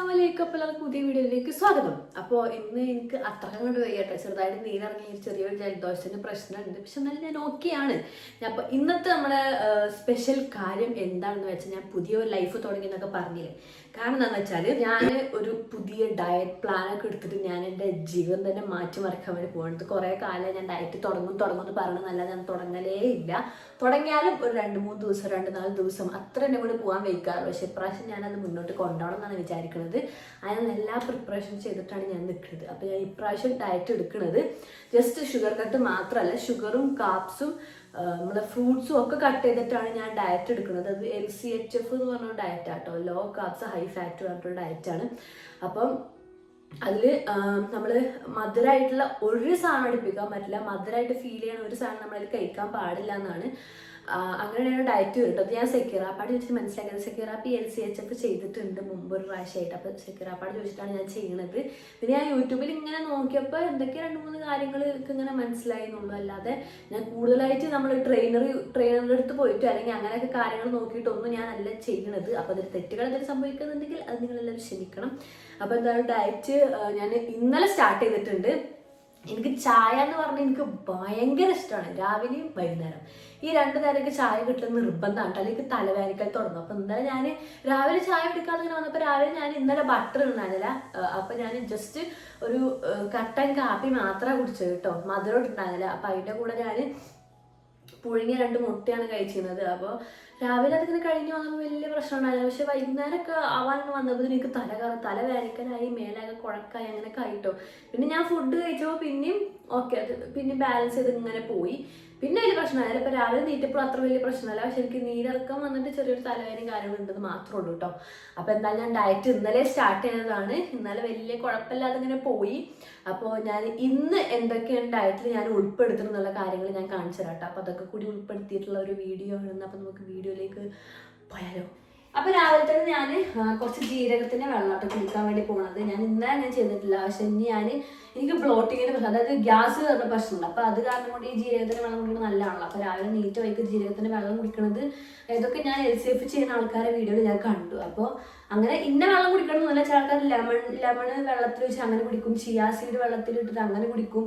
അസ്സാമലൈക്കും അപ്പോൾ പുതിയ വീഡിയോയിലേക്ക് സ്വാഗതം. അപ്പോൾ ഇന്ന് എനിക്ക് അത്ര കണ്ട് വയ്യട്ടെ ചെറുതായിട്ട് നീരിറങ്ങി ചെറിയൊരു ജലദോഷത്തിന്റെ പ്രശ്നമുണ്ട്. പക്ഷെ എന്നാലും ഞാൻ ഓക്കെയാണ് അപ്പോൾ ഇന്നത്തെ നമ്മുടെ സ്പെഷ്യൽ കാര്യം എന്താണെന്ന് വെച്ചാൽ ഞാൻ പുതിയ ഒരു ലൈഫ് തുടങ്ങിയെന്നൊക്കെ പറഞ്ഞില്ലേ. കാരണം എന്താണെന്ന് വെച്ചാൽ ഞാൻ ഒരു പുതിയ ഡയറ്റ് പ്ലാനൊക്കെ എടുത്തിട്ട് ഞാൻ എന്റെ ജീവിതം തന്നെ മാറ്റിമറിക്കാൻ വേണ്ടി പോകുന്നത് കുറേ കാലം ഞാൻ ഡയറ്റ് തുടങ്ങും തുടങ്ങും എന്ന് പറയണമെന്നല്ല ഞാൻ തുടങ്ങലേ ഇല്ല. തുടങ്ങിയാലും ഒരു രണ്ട് മൂന്ന് ദിവസം രണ്ട് നാല് ദിവസം അത്ര എന്നെ കൂടെ പോകാൻ വയ്ക്കാറ് പക്ഷെ ഇപ്രാവശ്യം ഞാനത് മുന്നോട്ട് കൊണ്ടുപോകണം എന്നാണ് വിചാരിക്കുന്നത് അതിന് എല്ലാ പ്രിപ്പറേഷൻ ചെയ്തിട്ടാണ് ഞാൻ നിൽക്കുന്നത് അപ്പോൾ ഞാൻ ഇപ്രാവശ്യം ഡയറ്റ് എടുക്കുന്നത് ജസ്റ്റ് ഷുഗർ കട്ട് മാത്രമല്ല ഷുഗറും കാപ്സും നമ്മളെ ഫ്രൂട്ട്സും ഒക്കെ കട്ട് ചെയ്തിട്ടാണ് ഞാൻ ഡയറ്റ് എടുക്കുന്നത് അത് എൽ സി എച്ച് എഫ് എന്ന് പറഞ്ഞ ഡയറ്റ് ആട്ടോ. ലോ കാപ്സ് ഹൈ ഫാറ്റ് പറഞ്ഞിട്ടുള്ള ഡയറ്റാണ് അപ്പം അതിൽ നമ്മൾ മധുരമായിട്ടുള്ള ഒരു സാധനം അടുപ്പിക്കാൻ പറ്റില്ല. മധുരമായിട്ട് ഫീൽ ചെയ്യണ ഒരു സാധനം നമ്മളതിൽ കഴിക്കാൻ പാടില്ല എന്നാണ് ആ, അങ്ങനെയാണ് ഡയറ്റ് വരുന്നത്. അത് ഞാൻ സെക്യൂറാപ്പാട് ചോദിച്ചിട്ട് മനസ്സിലാക്കിയത്. സെക്യൂറാപ്പി എൽ സി എച്ച് എഫ് ചെയ്തിട്ടുണ്ട് മുമ്പ് ഒരു പ്രാവശ്യമായിട്ട് അപ്പോൾ സെക്യൂറാപ്പാട് ചോദിച്ചിട്ടാണ് ഞാൻ ചെയ്യുന്നത് പിന്നെ ഞാൻ യൂട്യൂബിൽ ഇങ്ങനെ നോക്കിയപ്പോൾ എന്തൊക്കെ രണ്ട് മൂന്ന് കാര്യങ്ങൾ എനിക്ക് ഇങ്ങനെ മനസ്സിലായി എന്നുള്ളൂ. അല്ലാതെ ഞാൻ കൂടുതലായിട്ട് നമ്മൾ ട്രെയിനർ ട്രെയിനറുടെ അടുത്ത് പോയിട്ട് അല്ലെങ്കിൽ അങ്ങനെയൊക്കെ കാര്യങ്ങൾ നോക്കിയിട്ടൊന്നും ഞാൻ അല്ല ചെയ്യണത്. അപ്പോൾ അതിൽ തെറ്റുകൾ എന്തെങ്കിലും സംഭവിക്കുന്നുണ്ടെങ്കിൽ അത് നിങ്ങളെല്ലാവരും ക്ഷമിക്കണം. അപ്പോൾ എന്തായാലും ഡയറ്റ് ഞാൻ ഇന്നലെ സ്റ്റാർട്ട് ചെയ്തിട്ടുണ്ട്. എനിക്ക് ചായ എന്ന് പറഞ്ഞാൽ എനിക്ക് ഭയങ്കര ഇഷ്ടമാണ് രാവിലെയും വൈകുന്നേരം. ഈ രണ്ട് നേരമൊക്കെ ചായ കിട്ടുന്ന നിർബന്ധമാണ് അല്ലെങ്കിൽ തലവേദനക്കൽ തുടങ്ങും. അപ്പം ഇന്നലെ ഞാൻ രാവിലെ ചായ എടുക്കാതെ ഇങ്ങനെ വന്നപ്പോൾ രാവിലെ ഞാൻ ഇന്നലെ ബട്ടർ ഉണ്ടായിരുന്നില്ല. അപ്പം ഞാൻ ജസ്റ്റ് ഒരു കട്ടൻ കാപ്പി മാത്രമേ കുടിച്ചത് കേട്ടോ. മധുരം ഉണ്ടായിരുന്നില്ല അപ്പം അതിന്റെ കൂടെ ഞാൻ പുഴുങ്ങിയ രണ്ട് മുട്ടയാണ് കഴിച്ചിരുന്നത്. അപ്പോൾ രാവിലെ അതിങ്ങനെ കഴിഞ്ഞ് വന്നപ്പോൾ വലിയ പ്രശ്നം ഉണ്ടായില്ല പക്ഷെ വൈകുന്നേരമൊക്കെ ആവാൻ വന്നപ്പോൾ എനിക്ക് തല തല വേദനക്കലായി മേലാകെ കുഴക്കായി അങ്ങനെയൊക്കെ ആയിട്ടോ. പിന്നെ ഞാൻ ഫുഡ് കഴിച്ചപ്പോൾ പിന്നെയും ഓക്കെ അത് പിന്നെ ബാലൻസ് ചെയ്ത് ഇങ്ങനെ പോയി. പിന്നെ വലിയ പ്രശ്നമായില്ല ഇപ്പം രാവിലെ നീറ്റപ്പോൾ അത്ര വലിയ പ്രശ്നമല്ല. പക്ഷെ എനിക്ക് നീരിറക്കം വന്നിട്ട് ചെറിയൊരു തലവേദനയും കാര്യങ്ങളുണ്ടെന്ന് മാത്രമേ ഉള്ളൂ കേട്ടോ അപ്പോൾ എന്തായാലും ഞാൻ ഡയറ്റ് ഇന്നലെ സ്റ്റാർട്ട് ചെയ്തതാണ്. ഇന്നലെ വലിയ കുഴപ്പമില്ലാതെ ഇങ്ങനെ പോയി. അപ്പോൾ ഞാൻ ഇന്ന് എന്തൊക്കെയാണ് ഡയറ്റിൽ ഞാൻ ഉൾപ്പെടുത്തണം എന്നുള്ള കാര്യങ്ങൾ ഞാൻ കാണിച്ചു തരാം കേട്ടോ അപ്പോൾ അതൊക്കെ കൂടി ഉൾപ്പെടുത്തിയിട്ടുള്ള ഒരു വീഡിയോ ആണ് അപ്പോൾ നമുക്ക് വീഡിയോയിലേക്ക് പോയാലോ? അപ്പോൾ രാവിലെ തന്നെ ഞാൻ കുറച്ച് ജീരകത്തിന്റെ വെള്ളമൊക്കെ കുടിക്കാൻ വേണ്ടി പോണത്. ഞാൻ ഇന്നലെ ഞാൻ ചെയ്തിട്ടില്ല. പക്ഷെ ഇനി ഞാൻ എനിക്ക് ബ്ലോട്ടിങ്ങിന്റെ പ്രശ്നം അതായത് ഗ്യാസ് കയറുന്ന പ്രശ്നമുണ്ട്. അപ്പോൾ അത് കാരണം കൊണ്ട് ഈ ജീരകത്തിന്റെ വെള്ളം കുടിക്കുന്നത് നല്ലതാണല്ലോ. അപ്പോൾ രാവിലെ നീറ്റ് വൈക്ക് ജീരകത്തിന്റെ വെള്ളം കുടിക്കുന്നത് ഇതൊക്കെ ഞാൻ എൽ സി എഫ് ചെയ്യുന്ന ആൾക്കാരെ വീഡിയോയിൽ ഞാൻ കണ്ടു. അപ്പോൾ അങ്ങനെ ഇന്ന വെള്ളം കുടിക്കണം എന്നല്ല ചില ആൾക്കാർ ലെമൺ ലെമൺ വെള്ളത്തിൽ വെച്ച് അങ്ങനെ കുടിക്കും. ചിയാ സീഡ് വെള്ളത്തിൽ ഇട്ടിട്ട് അങ്ങനെ കുടിക്കും.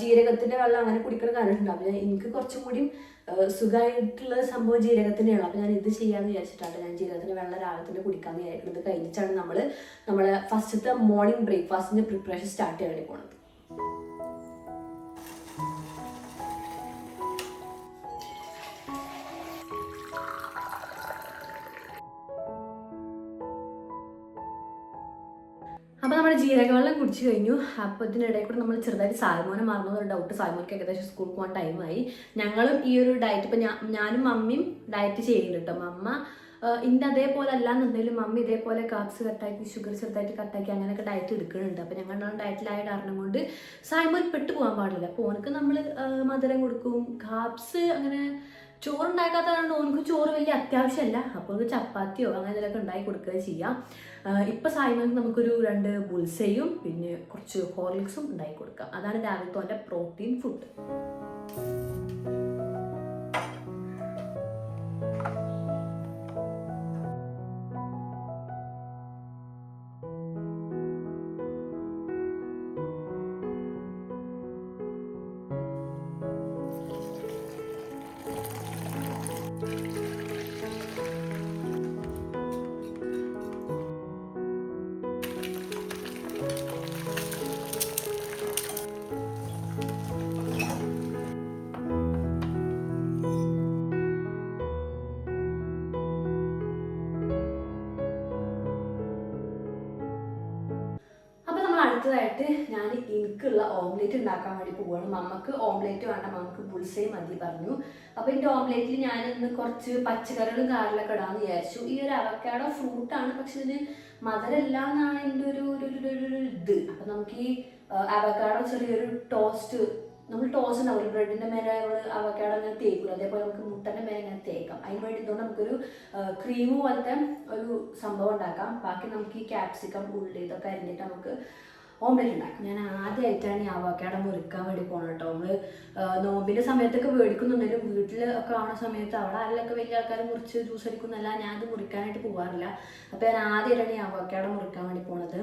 ജീരകത്തിന്റെ വെള്ളം അങ്ങനെ കുടിക്കണം അപ്പോൾ എനിക്ക് കുറച്ചും കൂടി സുഖമായിട്ടുള്ള സംഭവം ജീരകത്തിന്റെയാണ് അപ്പോൾ ഞാൻ ഇത് ചെയ്യാമെന്ന് വിചാരിച്ചിട്ടാണ് ഞാൻ ജീരകത്തിന് വെള്ളം രാവിലെ തന്നെ കുടിക്കാമെന്ന് വിചാരിക്കുന്നത് കഴിഞ്ഞിട്ടാണ് നമ്മൾ നമ്മളെ ഫസ്റ്റത്തെ മോർണിംഗ് ബ്രേക്ക്ഫാസ്റ്റിന്റെ പ്രിപ്പറേഷൻ സ്റ്റാർട്ട് ചെയ്യാൻ വേണ്ടി പോണത്. ജീരകവെള്ളം കുടിച്ചു കഴിഞ്ഞു. അപ്പോൾ ഇതിനിടയിൽ കൂടെ നമ്മൾ ചെറുതായിട്ട് സാൽമോനെ മറന്നൊരു ഡൗട്ട് സാൽമോനക്ക് ഏകദേശം സ്കൂൾ പോകാൻ ടൈമായി ഞങ്ങളും ഈ ഒരു ഡയറ്റ് ഇപ്പം ഞാനും മമ്മിയും ഡയറ്റ് ചെയ്യുന്നുണ്ട് കേട്ടോ മമ്മ ഇന്റെ അതേപോലെ അല്ല എന്നുണ്ടെങ്കിലും മമ്മി ഇതേപോലെ കാപ്സ് കട്ടാക്കി ഷുഗർ ചെറുതായിട്ട് കട്ടാക്കി അങ്ങനെയൊക്കെ ഡയറ്റ് എടുക്കുന്നുണ്ട്. അപ്പോൾ ഞങ്ങൾ ഡയറ്റിലായ കാരണം കൊണ്ട് സായ്മോൻ പെട്ടു പോകാൻ പാടില്ല. അപ്പോൾ ഓനക്ക് നമ്മൾ മധുരം കൊടുക്കും. കാപ്സ് അങ്ങനെ ചോറുണ്ടാക്കാത്ത കാരണം ഓനക്ക് ചോറ് വലിയ അത്യാവശ്യമല്ല അപ്പോൾ ചപ്പാത്തിയോ അങ്ങനെ എന്തെങ്കിലുമൊക്കെ ഉണ്ടാക്കി കൊടുക്കുക ചെയ്യാം. ഇപ്പോൾ സായിമാർക്ക് നമുക്കൊരു രണ്ട് ബുൾസയും പിന്നെ കുറച്ച് ഹോർലിക്സും ഉണ്ടാക്കി കൊടുക്കാം. അതാണ് രാവിലത്തെ ഓന്റെ പ്രോട്ടീൻ ഫുഡ്. ഓംലേറ്റ് ഉണ്ടാക്കാൻ വേണ്ടി പോവുകയാണ്. മമ്മക്ക് ഓംലേറ്റ് വേണ്ട മമ്മക്ക് ബുൾസൈ മതി പറഞ്ഞു. അപ്പോൾ എന്റെ ഓംലേറ്റിൽ ഞാൻ ഇന്ന് കുറച്ച് പച്ചക്കറികളും കാറിലൊക്കെ ഇടാമെന്ന് വിചാരിച്ചു. ഈ ഒരു അവക്കാടോ ഫ്രൂട്ടാണ് പക്ഷെ ഇതിന് മധുരല്ല എന്നാണ് എന്റെ ഒരു ഒരു ഇത്. അപ്പം നമുക്ക് ഈ അവക്കാടോ ചെറിയൊരു ടോസ്റ്റ് നമ്മൾ ടോസ്റ്റ് ഉണ്ടാവില്ല ബ്രെഡിന്റെ മേലെ നമ്മൾ അവക്കാടോ അങ്ങനെ തേക്കില്ല അതേപോലെ നമുക്ക് മുട്ടന്റെ മേലെ ഇങ്ങനെ തേക്കാം. അതിന് വേണ്ടി ഇതുകൊണ്ട് നമുക്കൊരു ക്രീം പോലത്തെ ഒരു സംഭവം ഉണ്ടാക്കാം. ബാക്കി നമുക്ക് ഈ ക്യാപ്സിക്കം ഉള്ളി ഇതൊക്കെ അരിഞ്ഞിട്ട് നമുക്ക് ഓംലെറ്റ് ഞാൻ ആദ്യമായിട്ടാണ് ഈ അവക്കാടം മുറിക്കാൻ വേണ്ടി പോകണം കേട്ടോ. നമ്മൾ നോമ്പിന്റെ സമയത്തൊക്കെ മേടിക്കുന്നുണ്ടെങ്കിലും വീട്ടിൽ ഒക്കെ ആവുന്ന സമയത്ത് അവിടെ ആരിലൊക്കെ വലിയ ആൾക്കാർ മുറിച്ച് ജ്യൂസ് അടിക്കുന്നല്ല ഞാനത് മുറിക്കാനായിട്ട് പോകാറില്ല അപ്പോൾ ഞാൻ ആദ്യമായിട്ടാണ് ഈ അവക്കാടം മുറിക്കാൻ വേണ്ടി പോണത്.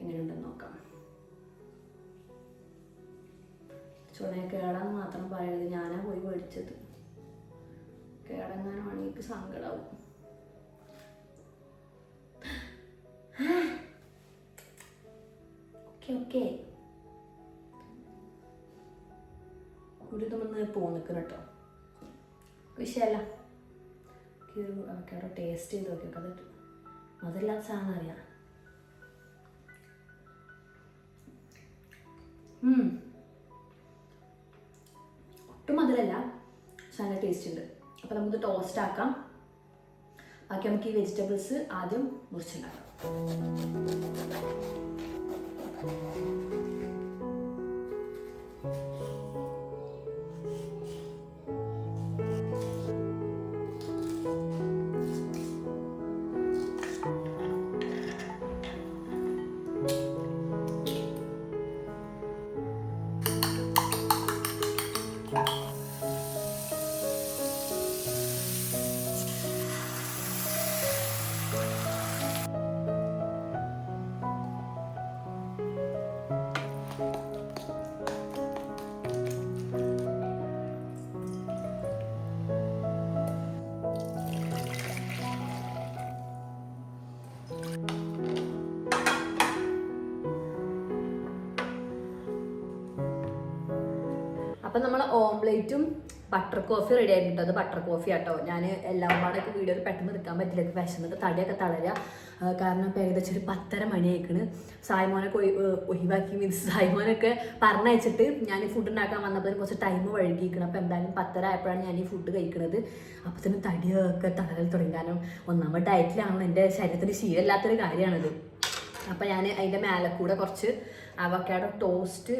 എങ്ങനെയുണ്ടെന്ന് നോക്കാം. ചുണയെ കേടാന്ന് മാത്രം പറയരുത്. ഞാനാ പോയി മേടിച്ചത് കേടങ്ങാനാണെങ്കിൽ എനിക്ക് സങ്കടാവും. ഓക്കെ ഓക്കെ ഗുരുതമൊന്ന് പോന്നിക്കണം കേട്ടോ വിഷയമല്ല അവിടെ ടേസ്റ്റ് ചെയ്ത് നോക്കി അത് അതെല്ലാം സാധനം അറിയാം. ഒട്ടും മധുരമല്ല പക്ഷെ ടേസ്റ്റ് ഉണ്ട്. അപ്പോൾ നമുക്ക് ടോസ്റ്റ് ആക്കാം. ബാക്കി നമുക്ക് ഈ വെജിറ്റബിൾസ് ആദ്യം മുറിച്ചുണ്ടാക്കാം ഓംലേറ്റും ബട്ടർ കോഫി റെഡി ആയിട്ടുണ്ട് അത് ബട്ടർ കോഫി ആട്ടോ. ഞാൻ എല്ലാം പാടൊക്കെ വീഡിയോയിൽ പെട്ടെന്ന് എടുക്കാൻ പറ്റില്ല. വിശന്നിട്ട് തടിയൊക്കെ തളരുക കാരണം ഇപ്പം ഏകദേശം ഒരു പത്തര മണിയായിക്കണ്. സായ്മോനൊക്കെ ഒഴിവാക്കി. മീൻസ് സായ്മോനൊക്കെ പറഞ്ഞയച്ചിട്ട് ഞാൻ ഫുഡ് ഉണ്ടാക്കാൻ വന്നപ്പോൾ കുറച്ച് ടൈം വഴുകിയിരിക്കണം. അപ്പോൾ എന്തായാലും പത്തര ആയപ്പോഴാണ് ഞാൻ ഈ ഫുഡ് കഴിക്കുന്നത് അപ്പോൾ തന്നെ തടിയൊക്കെ തളരൽ തുടങ്ങാനും ഒന്നാമത് ഡയറ്റിലാണ് എന്റെ ശരീരത്തിന് ശീലമില്ലാത്തൊരു കാര്യമാണിത്. അപ്പം ഞാൻ അതിന്റെ മേലെ കൂടെ കുറച്ച് അവക്കാഡോ ടോസ്റ്റ്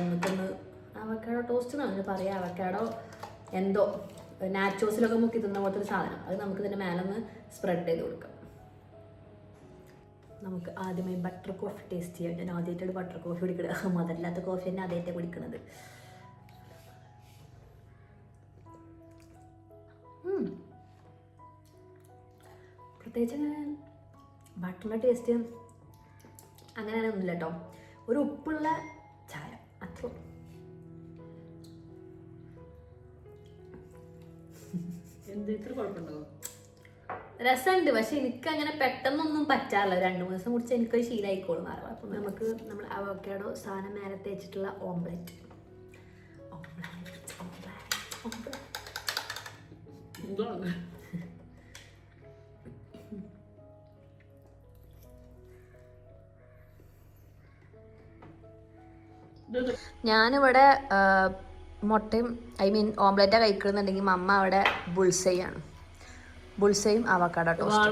നമുക്കൊന്ന് അവക്കാഡോ ടോസ്റ്റ് എന്നാണ് പറയാം അവക്കാടോ എന്തോ നാച്ചോസിലൊക്കെ മുക്കി തിന്ന പോലത്തെ ഒരു സാധനം. അത് നമുക്ക് ഇതിന്റെ മേലെ ഒന്ന് സ്പ്രെഡ് ചെയ്ത് കൊടുക്കാം. നമുക്ക് ആദ്യമായി ബട്ടർ കോഫി ടേസ്റ്റ് ചെയ്യാം. ഞാൻ ആദ്യമായിട്ടാണ് ബട്ടർ കോഫി കുടിക്കുന്നത് മധുരമില്ലാത്ത കോഫി തന്നെ ആദ്യമായിട്ട് കുടിക്കുന്നത്. പ്രത്യേകിച്ച് അങ്ങനെ ബട്ടറിന്റെ ടേസ്റ്റ് അങ്ങനെ ഒന്നുമില്ല കേട്ടോ ഒരു ഉപ്പുള്ള ചായ. അത്ര എന്ത്? ഇത്ര കുഴപ്പമുണ്ടോ? രസമുണ്ട്. പക്ഷെ എനിക്ക് അങ്ങനെ പെട്ടെന്നൊന്നും പറ്റാറില്ല. രണ്ടു മൂന്ന് ദിവസം കുടിച്ച് എനിക്കൊരു ശീലമായിക്കോളും വേറെ അപ്പം നമുക്ക് നമ്മൾ അവക്കാടോ സാധനം നേരത്തെ തേച്ചിട്ടുള്ള ഓംലെറ്റ്. ഞാനിവിടെ മുട്ടയും ഐ മീൻ ഓംലെറ്റാണ് കഴിക്കണമെന്നുണ്ടെങ്കിൽ മമ്മ അവിടെ ബുൾസൈയാണ്. ബുൾസയും അവക്കാടോ ടോസ്റ്റ്.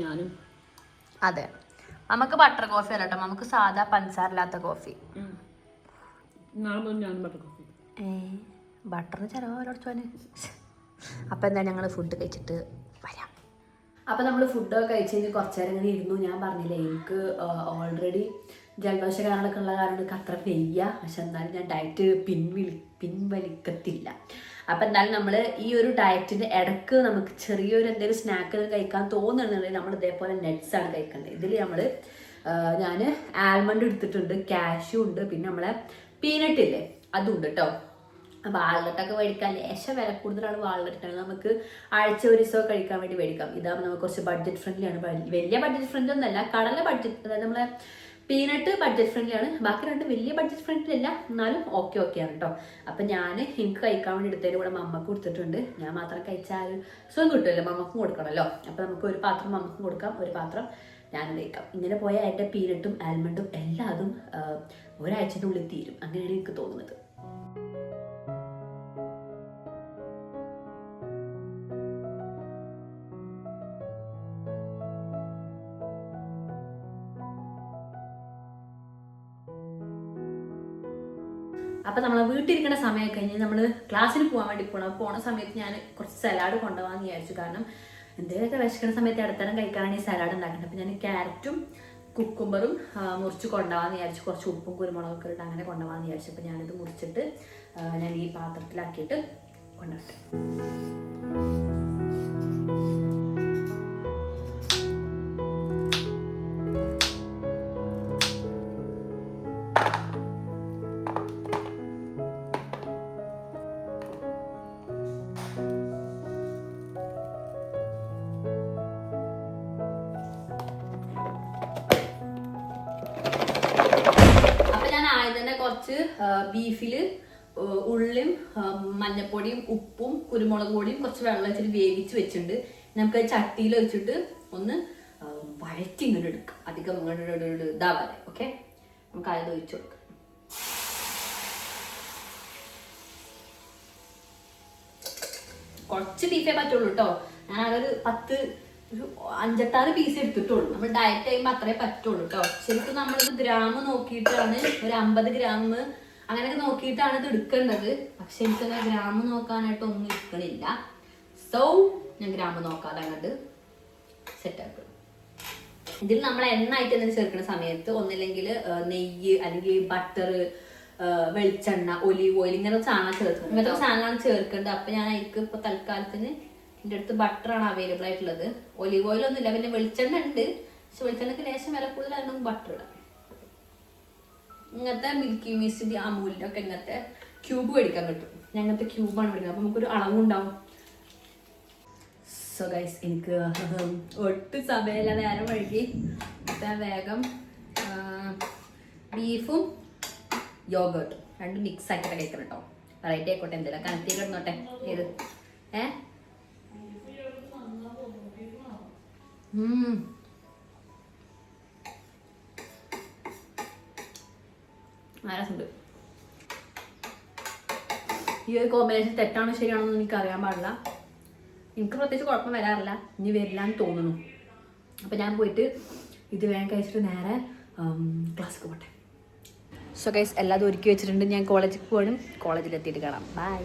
ഞാനും. അതെ. നമുക്ക് ബട്ടർ കോഫി അല്ല കേട്ടോ. നമുക്ക് സാധാ പഞ്ചസാരില്ലാത്ത കോഫി ബട്ടറിന് ചിലവ് ഓരോടത്തോന് അപ്പം എന്താ ഞങ്ങൾ ഫുഡ് കഴിച്ചിട്ട് വരാം. അപ്പം നമ്മൾ ഫുഡൊക്കെ കഴിച്ച് കഴിഞ്ഞ് കുറച്ച് നേരം ഇങ്ങനെ ഇരുന്നു. ഞാൻ പറഞ്ഞില്ലേ എനിക്ക് ഓൾറെഡി ജലദോഷ കാരണമൊക്കെ ഉള്ള കാരണം അത്ര വെയ്യ. പക്ഷെ എന്നാലും ഞാൻ ഡയറ്റ് പിൻവലി പിൻവലിക്കത്തില്ല അപ്പം എന്തായാലും നമ്മൾ ഈ ഒരു ഡയറ്റിന്റെ ഇടയ്ക്ക് നമുക്ക് ചെറിയൊരു എന്തെങ്കിലും സ്നാക്ക് കഴിക്കാൻ തോന്നുന്നുണ്ടെങ്കിൽ നമ്മൾ ഇതേപോലെ nuts ആണ് കഴിക്കേണ്ടത് ഇതിൽ നമ്മൾ ഞാൻ ആൽമണ്ട് എടുത്തിട്ടുണ്ട് കാഷ്യൂ ഉണ്ട് പിന്നെ നമ്മളെ പീനട്ട് ഇല്ലേ അതും ഉണ്ട് കേട്ടോ വാൾനട്ടൊക്കെ മേടിക്കാൻ ലേശം വില കൂടുതലാണ് വാൾനട്ടാണ് നമുക്ക് ആഴ്ച ഒരു ദിവസമൊക്കെ കഴിക്കാൻ വേണ്ടി മേടിക്കാം. ഇതാകുമ്പോൾ നമുക്ക് കുറച്ച് ബഡ്ജറ്റ് ഫ്രണ്ട്ലി ആണ്. വ- വലിയ ബഡ്ജറ്റ് ഫ്രണ്ട്ലി ഒന്നല്ല കടല ബഡ്ജറ്റ് അതായത് നമ്മളെ പീനട്ട് ബഡ്ജറ്റ് ഫ്രണ്ട്ലി ആണ്. ബാക്കി രണ്ട് വലിയ ബഡ്ജറ്റ് ഫ്രണ്ട്ലി അല്ല. എന്നാലും ഓക്കെ ഓക്കെ ആണ് കേട്ടോ അപ്പം ഞാൻ എനിക്ക് കഴിക്കാൻ വേണ്ടി എടുത്തതിന് കൂടെ മമ്മക്ക് കൊടുത്തിട്ടുണ്ട്. ഞാൻ മാത്രം കഴിച്ചാൽ സുഖം കിട്ടുമല്ലോ. മമ്മക്കും കൊടുക്കണമല്ലോ അപ്പം നമുക്ക് ഒരു പാത്രം മമ്മക്കും കൊടുക്കാം. ഒരു പാത്രം ഞാൻ കഴിക്കാം. ഇങ്ങനെ പോയ എന്റെ പീനട്ടും ആൽമണ്ടും എല്ലാതും ഒരാഴ്ചയുള്ളിൽ തീരും. അങ്ങനെയാണ് എനിക്ക് തോന്നുന്നത്. വീട്ടിലിരിക്കുന്ന സമയം കഴിഞ്ഞ് നമ്മൾ ക്ലാസ്സിൽ പോകാൻ വേണ്ടി പോകണം പോണ സമയത്ത് ഞാൻ കുറച്ച് സലാഡ് കൊണ്ടുപോകാമെന്ന് വിചാരിച്ചു. കാരണം എന്തെങ്കിലുമൊക്കെ വിശക്കുന്ന സമയത്ത് ഇടത്തരം കഴിക്കാനാണ് ഈ സലാഡ് ഉണ്ടാക്കുന്നത് അപ്പൊ ഞാൻ ക്യാരറ്റും കുക്കുംബറും മുറിച്ച് കൊണ്ടുപോകാമെന്ന് വിചാരിച്ചു. കുറച്ച് ഉപ്പും കുരുമുളകൊക്കെ ഇട്ട് അങ്ങനെ കൊണ്ടുപോകാമെന്ന് വിചാരിച്ചു. അപ്പം ഞാനിത് മുറിച്ചിട്ട് ഞാൻ ഈ പാത്രത്തിലാക്കിയിട്ട് കൊണ്ടുപോട്ടെ ബീഫിൽ ഉള്ളിയും മഞ്ഞപ്പൊടിയും ഉപ്പും കുരുമുളക് പൊടിയും കുറച്ച് വെള്ളം വെച്ചിട്ട് വേവിച്ച് വെച്ചിട്ടുണ്ട്. നമുക്ക് ചട്ടിയിൽ വെച്ചിട്ട് ഒന്ന് വഴറ്റി ഇങ്ങോട്ട് എടുക്കാം. അധികം ഇങ്ങോട്ട് ഇതാവാതെ ഓക്കെ നമുക്ക് അത് ഒഴിച്ചു കൊടുക്കാം. കുറച്ച് ബീഫേ പറ്റുള്ളൂ കേട്ടോ ഞാൻ അതൊരു പത്ത് ഒരു അഞ്ചെട്ടാറ് പീസ് എടുത്തിട്ടുള്ളൂ. നമ്മൾ ഡയറ്റ് ചെയ്യുമ്പോൾ അത്രേ പറ്റുള്ളൂ കേട്ടോ ശരിക്കും നമ്മളിത് ഗ്രാം നോക്കിയിട്ടാണ് ഒരു അമ്പത് ഗ്രാം അങ്ങനെയൊക്കെ നോക്കിയിട്ടാണ് ഇത് എടുക്കേണ്ടത്. പക്ഷെ എനിക്കത് ഗ്രാം നോക്കാനായിട്ട് ഒന്നും എടുക്കണില്ല സോ ഞാൻ ഗ്രാം നോക്കാതെ അങ്ങോട്ട് സെറ്റാക്കും ഇതിൽ നമ്മൾ എണ്ണ ആയിട്ട് എന്തെങ്കിലും ചേർക്കുന്ന സമയത്ത് ഒന്നില്ലെങ്കിൽ നെയ്യ് അല്ലെങ്കിൽ ബട്ടർ വെളിച്ചെണ്ണ ഒലീവ് ഓയിൽ ഇങ്ങനെ സാധനം ചേർക്കും. ഇങ്ങനത്തെ സാധനങ്ങളാണ് ചേർക്കേണ്ടത്. അപ്പൊ ഞാൻ എനിക്ക് ഇപ്പൊ തൽക്കാലത്തിന് എന്റെ അടുത്ത് ബട്ടറാണ് അവൈലബിൾ ആയിട്ടുള്ളത്. ഒലീവ് ഓയിൽ ഒന്നുമില്ല പിന്നെ വെളിച്ചെണ്ണ ഉണ്ട്. പക്ഷെ വെളിച്ചെണ്ണക്ക് ലേശം വില കൂടുതലായിരുന്നു ബട്ടർ ഇടാം. ഇങ്ങനത്തെ മിൽക്കി മിസ്റ്റ് അമൂലിന്റെ ഒക്കെ ഇങ്ങനത്തെ ക്യൂബ് മേടിക്കാൻ കിട്ടും ഞങ്ങനത്തെ ക്യൂബാണ് മേടിക്കുന്നത്. അപ്പൊ നമുക്കൊരു അളവുണ്ടാവും സോ ഗൈസ് എനിക്ക് ഒട്ടും സമയമില്ല. നേരം വഴുകി വേഗം ബീഫും യോഗേർട്ടും രണ്ടും മിക്സ് ആക്കിയിട്ട് കഴിക്കണം കേട്ടോ വെറൈറ്റി ആയിക്കോട്ടെ. എന്തെങ്കിലും കനത്തി കിടന്നോട്ടെ ഏത്? ഏ? നല്ല രസമുണ്ട്. ഈ ഒരു കോമ്പിനേഷൻ തെറ്റാണോ ശരിയാണോ എന്ന് എനിക്ക് അറിയാൻ പാടില്ല. എനിക്ക് പ്രത്യേകിച്ച് കുഴപ്പം വരാറില്ല. ഇനി വരില്ല എന്ന് തോന്നുന്നു. അപ്പം ഞാൻ പോയിട്ട് ഇത് വേഗം കഴിച്ചിട്ട് നേരെ ക്ലാസ്സിൽ പോട്ടെ. സോ ഗൈസ് എല്ലാതും ഒരുക്കി വെച്ചിട്ടുണ്ട്. ഞാൻ കോളേജിൽ പോകണം കോളേജിലെത്തിയിട്ട് കാണാം. ബൈ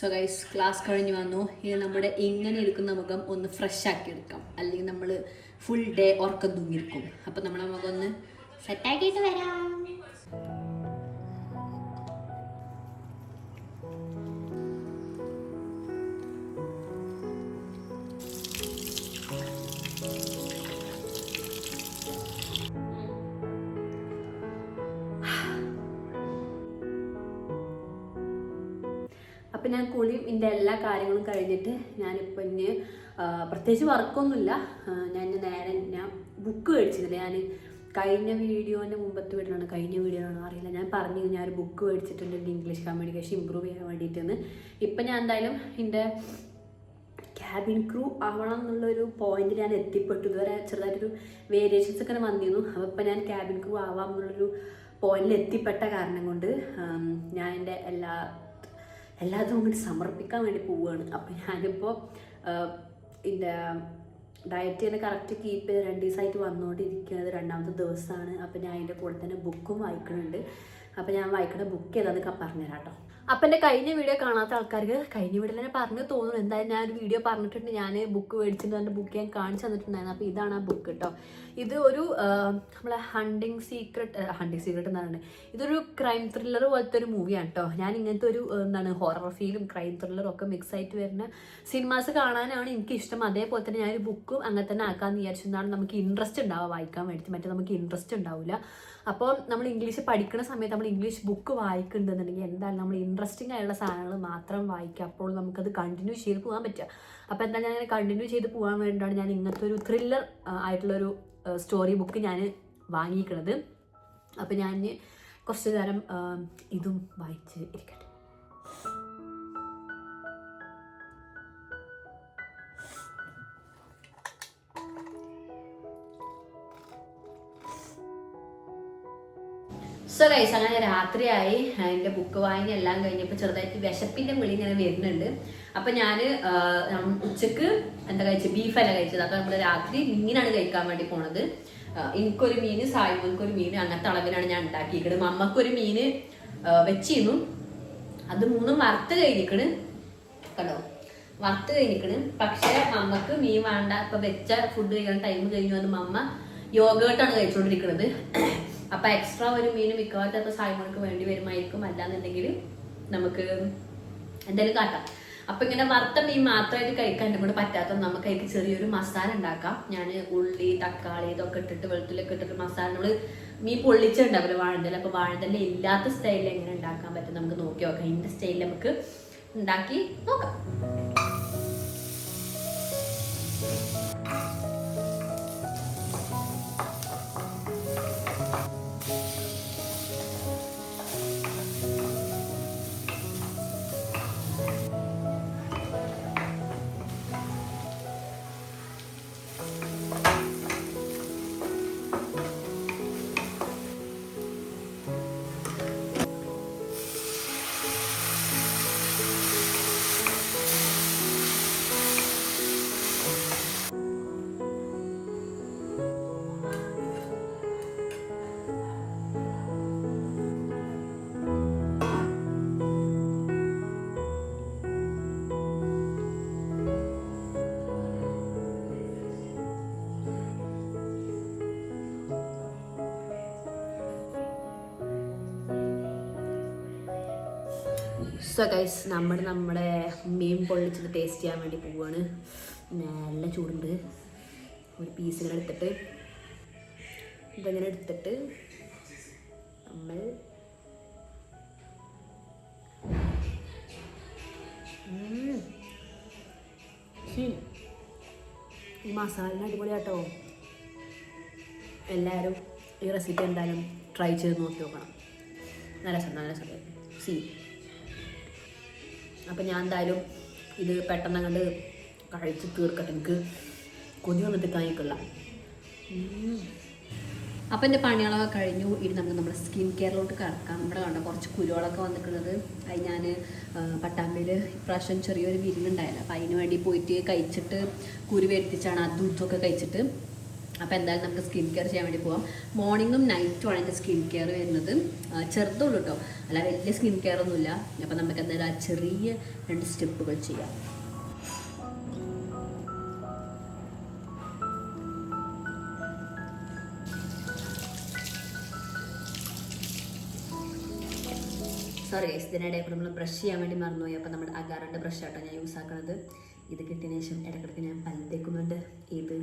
സോ ഗൈസ് ക്ലാസ് കഴിഞ്ഞ് വന്നു. ഇനി നമ്മുടെ ഇങ്ങനെ എടുക്കുന്ന മുഖം ഒന്ന് ഫ്രഷ് ആക്കി എടുക്കാം. അല്ലെങ്കിൽ നമ്മൾ ഫുൾ ഡേ ഉറക്കം തൂങ്ങിയിരിക്കും. അപ്പം നമ്മുടെ മുഖം ഒന്ന് സെറ്റാക്കിയിട്ട് വരാം. അപ്പം ഞാൻ കുളിയും ഇതിന്റെ എല്ലാ കാര്യങ്ങളും കഴിഞ്ഞിട്ട് ഞാനിപ്പോൾ ഇനി പ്രത്യേകിച്ച് വർക്കൊന്നുമില്ല. ഞാൻ നേരെ ഞാൻ ബുക്ക് മേടിച്ചിട്ടില്ല. ഞാൻ കഴിഞ്ഞ വീഡിയോന്റെ മുമ്പത്തെ വീഡിയോയാണ്. കഴിഞ്ഞ വീഡിയോ ആണോ അറിയില്ല. ഞാൻ പറഞ്ഞു ഞാൻ ഒരു ബുക്ക് മേടിച്ചിട്ടുണ്ട്. എന്റെ ഇംഗ്ലീഷ് കമ്മ്യൂണിക്കേഷൻ ഇമ്പ്രൂവ് ചെയ്യാൻ വേണ്ടിയിട്ടെന്ന്. ഇപ്പം ഞാൻ എന്തായാലും എന്റെ ക്യാബിൻ ക്രൂ ആവണം എന്നുള്ളൊരു പോയിന്റ് ഞാൻ എത്തിപ്പെട്ടു. ഇതുവരെ ചെറുതായിട്ടൊരു വേരിയേഷൻസ് ഒക്കെ വന്നിരുന്നു. അപ്പോൾ ഇപ്പം ഞാൻ ക്യാബിൻ ക്രൂ ആവാം എന്നുള്ളൊരു പോയിന്റിൽ എത്തിപ്പെട്ട കാരണം കൊണ്ട് ഞാൻ എന്റെ എല്ലാ എല്ലാതും അങ്ങോട്ട് സമർപ്പിക്കാൻ വേണ്ടി പോവുകയാണ് അപ്പം ഞാനിപ്പോൾ എന്റെ ഡയറ്റ് തന്നെ കറക്റ്റ് കീപ്പ് ചെയ്ത് രണ്ട് ദിവസമായിട്ട് വന്നുകൊണ്ടിരിക്കുന്നത് രണ്ടാമത്തെ ദിവസമാണ് അപ്പം ഞാൻ അതിന്റെ കൂടെ തന്നെ ബുക്കും വായിക്കുന്നുണ്ട് അപ്പം ഞാൻ വായിക്കുന്ന ബുക്ക് ഏതാണെന്നൊക്കെ പറഞ്ഞുതരാം കേട്ടോ അപ്പം എന്റെ കഴിഞ്ഞ വീഡിയോ കാണാത്ത ആൾക്കാർക്ക് കഴിഞ്ഞ വീഡിയോ തന്നെ പറഞ്ഞു തോന്നുന്നു. എന്തായാലും ഞാൻ ഒരു വീഡിയോ പറഞ്ഞിട്ടുണ്ട്. ഞാൻ ബുക്ക് മേടിച്ചിട്ട് എന്റെ ബുക്ക് ഞാൻ കാണിച്ചു തന്നിട്ടുണ്ടായിരുന്നു. അപ്പോൾ ഇതാണ് ആ ബുക്ക് കേട്ടോ ഇത് ഒരു നമ്മളെ ഹണ്ടിങ് സീക്രട്ട് ഹണ്ടിങ് സീക്രട്ട് എന്നാണ് ഇതൊരു ക്രൈം ത്രില്ലർ പോലത്തെ ഒരു മൂവിയാണ് കേട്ടോ ഞാൻ ഇങ്ങനത്തെ ഒരു എന്താണ് ഹൊറർ ഫീലും ക്രൈം ത്രില്ലറും ഒക്കെ മിക്സ് ആയിട്ട് വരുന്ന സിനിമാസ് കാണാനാണ് എനിക്ക് ഇഷ്ടം അതേപോലെ തന്നെ ഞാനൊരു ബുക്കും അങ്ങനെ തന്നെ ആക്കാമെന്ന് വിചാരിച്ചിരുന്നാണ് നമുക്ക് ഇൻട്രസ്റ്റ് ഉണ്ടാവുക വായിക്കാൻ വേണ്ടി മറ്റേ നമുക്ക് ഇൻട്രസ്റ്റ് ഉണ്ടാവില്ല അപ്പോൾ നമ്മൾ ഇംഗ്ലീഷ് പഠിക്കുന്ന സമയത്ത് നമ്മൾ ഇംഗ്ലീഷ് ബുക്ക് വായിക്കുന്നുണ്ടെന്നുണ്ടെങ്കിൽ എന്തായാലും നമ്മൾ ഇൻട്രസ്റ്റിംഗ് ആയുള്ള സാധനങ്ങൾ മാത്രം വായിക്കുക. അപ്പോൾ നമുക്കത് കണ്ടിന്യൂ ചെയ്ത് പോകാൻ പറ്റുക. അപ്പോൾ എന്താ ഞാൻ കണ്ടിന്യൂ ചെയ്ത് പോകാൻ വേണ്ടിയിട്ടാണ് ഞാൻ ഇങ്ങനത്തെ ഒരു ത്രില്ലർ ആയിട്ടുള്ളൊരു സ്റ്റോറി ബുക്ക് ഞാൻ വാങ്ങിയിരിക്കുന്നത് അപ്പോൾ ഞാൻ കുറച്ച് നേരം ഇതും വായിച്ച് ഇരിക്കട്ടെ. സോ ഗൈസ് അങ്ങനെ രാത്രിയായി. എന്റെ ബുക്ക് വായന എല്ലാം കഴിഞ്ഞപ്പോൾ ചെറുതായിട്ട് വിശപ്പിന്റെ വിളി ഇങ്ങനെ വരുന്നുണ്ട്. അപ്പൊ ഞാൻ ഉച്ചയ്ക്ക് എന്താ കഴിച്ചത് ബീഫല്ല കഴിച്ചത്. അപ്പൊ നമ്മൾ രാത്രി മീനാണ് കഴിക്കാൻ വേണ്ടി പോണത്. എനിക്കൊരു മീന് സായ്മോൻക്കൊരു മീൻ അങ്ങനത്തെ അളവിലാണ് ഞാൻ ഉണ്ടാക്കിയിരിക്കുന്നത് മമ്മക്കൊരു മീൻ വെച്ചിരുന്നു. അത് മൂന്നും വറുത്ത് കഴിഞ്ഞിക്കണ്. കണ്ടോ? വറുത്ത് കഴിഞ്ഞിക്കണ്. പക്ഷെ മമ്മക്ക് മീൻ വേണ്ട. ഇപ്പൊ വെച്ച ഫുഡ് കഴിക്കുന്ന ടൈം കഴിഞ്ഞു. വന്ന് മമ്മ യോഗേട്ടാണ് കഴിച്ചുകൊണ്ടിരിക്കുന്നത് അപ്പൊ എക്സ്ട്രാ ഒരു മീൻ മിക്കവാറും ചിലപ്പോൾ സായ്മോൾക്ക് വേണ്ടി വരുമായിരിക്കും. അല്ലാന്നുണ്ടെങ്കിൽ നമുക്ക് എന്തായാലും കാട്ടാം. അപ്പൊ ഇങ്ങനെ വറുത്ത മീൻ മാത്രമായിട്ട് കഴിക്കാൻ കൂടെ പറ്റാത്ത നമുക്ക് അതിൽ ചെറിയൊരു മസാല ഉണ്ടാക്കാം. ഞാൻ ഉള്ളി തക്കാളി ഇതൊക്കെ ഇട്ടിട്ട് വെളുത്തുള്ളിയൊക്കെ ഇട്ടിട്ട് മസാല നമ്മൾ മീൻ പൊള്ളിച്ചുണ്ടാവില്ല വാഴന്തല അപ്പൊ വാഴന്തല ഇല്ലാത്ത സ്റ്റൈലിൽ എങ്ങനെ ഉണ്ടാക്കാൻ പറ്റും നമുക്ക് നോക്കി നോക്കാം. ഇതിന്റെ സ്റ്റൈലിൽ നമുക്ക് ഉണ്ടാക്കി നോക്കാം. സോ ഗൈസ് നമ്മൾ നമ്മുടെ മീൻ പൊള്ളിച്ചത് ടേസ്റ്റ് ചെയ്യാൻ വേണ്ടി പോവാണ്. നല്ല ചൂടുണ്ട്. ഒരു പീസ് ഇങ്ങനെ എടുത്തിട്ട് ഇതങ്ങനെ എടുത്തിട്ട് നമ്മൾ. ഈ മസാലിന് അടിപൊളിയാട്ടോ. എല്ലാവരും ഈ റെസിപ്പി എന്തായാലും ട്രൈ ചെയ്ത് നോക്കി നോക്കണം. നല്ല രസം നല്ല രസം. സി അപ്പം ഞാൻ എന്തായാലും ഇത് പെട്ടെന്ന് അങ്ങോട്ട് കഴിച്ച് തീർക്കട്ടെ. എനിക്ക് കൊതി വന്നിട്ട് കാണിക്കില്ല അപ്പം എന്റെ പണികളൊക്കെ കഴിഞ്ഞു. ഇനി നമുക്ക് നമ്മുടെ സ്കിൻ കെയറിലോട്ട് കിടക്കാം. ഇവിടെ കണ്ടോ കുറച്ച് കുരുകളൊക്കെ വന്നിട്ടുള്ളത്. അത് ഞാൻ പട്ടാമ്പയിൽ ഇപ്രാവശ്യം ചെറിയൊരു വിരുന്നുണ്ടായില്ല അപ്പം അതിന് വേണ്ടി പോയിട്ട് കഴിച്ചിട്ട് കുരു വരുത്തിച്ചാണ് അതും ഇതൊക്കെ കഴിച്ചിട്ട് അപ്പോൾ എന്തായാലും നമുക്ക് സ്കിൻ കെയർ ചെയ്യാൻ വേണ്ടി പോവാം. മോർണിംഗും നൈറ്റും ആണ് എന്റെ സ്കിൻ കെയർ വരുന്നത്. ചെറുതുള്ളൂ കേട്ടോ അല്ല വലിയ സ്കിൻ കെയർ ഒന്നുമില്ല. അപ്പോൾ നമുക്ക് എന്തായാലും ആ ചെറിയ രണ്ട് സ്റ്റെപ്പുകൾ ചെയ്യാം. സോറി ഇതിനിടെ കൂടെ നമ്മൾ ബ്രഷ് ചെയ്യാൻ വേണ്ടി മറന്നുപോയി. അപ്പോൾ നമ്മുടെ അഗാറിന്റെ ബ്രഷ് ആട്ടോ ഞാൻ യൂസ് ആക്കുന്നത് ഇത് കിട്ടിയതിന് ശേഷം ഇടയ്ക്കിടയ്ക്ക് ഞാൻ പല്ല് തേക്കുന്നുണ്ട്. ഇത്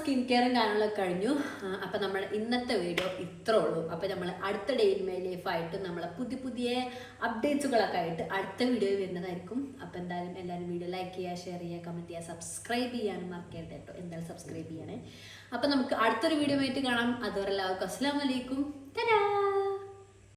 സ്കിൻ കെയറും കാര്യങ്ങളൊക്കെ കഴിഞ്ഞു. അപ്പം നമ്മൾ ഇന്നത്തെ വീഡിയോ ഇത്രേ ഉള്ളൂ. അപ്പം നമ്മൾ അടുത്ത ഡേ ഇൻ മൈ ലൈഫായിട്ട് നമ്മളെ പുതിയ പുതിയ അപ്ഡേറ്റ്സുകളൊക്കെ ആയിട്ട് അടുത്ത വീഡിയോ വരുന്നതായിരിക്കും. അപ്പം എന്തായാലും എല്ലാവരും വീഡിയോ ലൈക്ക് ചെയ്യുക ഷെയർ ചെയ്യുക കമന്റ് ചെയ്യുക സബ്സ്ക്രൈബ് ചെയ്യാനും മറക്കരുത് കേട്ടോ. എന്തായാലും സബ്സ്ക്രൈബ് ചെയ്യണേ. അപ്പം നമുക്ക് അടുത്തൊരു വീഡിയോ ആയിട്ട് കാണാം. അതുവരെ എല്ലാവർക്കും അസ്സാം വലൈക്കും തരാ